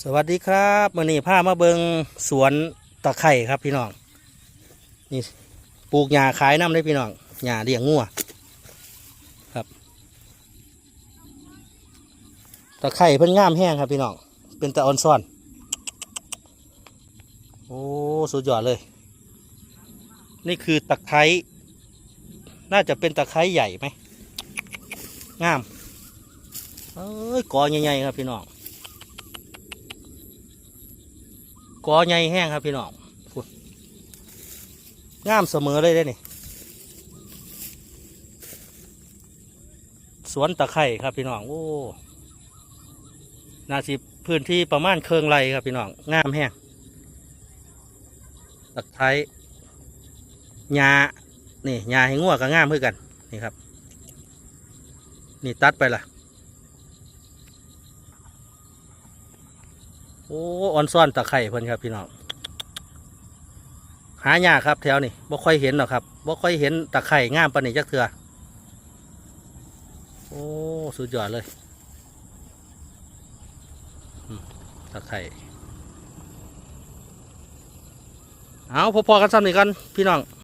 สวัสดีครับมื่อนี้พามาเบิงสวนตะไคร่ครับพี่น้องนี่ปลูกหญ้าขายน้ำได้พี่น้องหญ้าเลี้ยงงัวครับตะไคร่เพิ่นงามแห้งครับพี่น้องเป็นตะออนซ่อนโอ้สุดยอดเลย นี่คือตะไคร้น่าจะเป็นตะไคร้ใหญ่ไหมงามเอ้ยกอใหญ่ๆครับพี่น้อง กอใหญ่แห้งครับพี่น้องงามเสมอเลยได้นี่ สวนตะไคร่ครับพี่น้อง โอ้ นาสิพื้นที่ประมาณเคืองไรครับพี่น้อง งามแห้งตะไคร้หญ้านี่หญ้าให้งัวก็งามเพื่อกัน นี่ครับ นี่ตัดไปละ อ้ออนซ่อนตะไคร่เพิ่นครับพี่น้องหายากครับแถวนี่บ่ค่อยเห็นหรอกครับบ่ค่อยเห็นตะไคร่งามปานนี้จักเทือโอ้สุดยอดเลยตะไคร่เอาพอๆกันซ้ำนี่กันพี่น้อง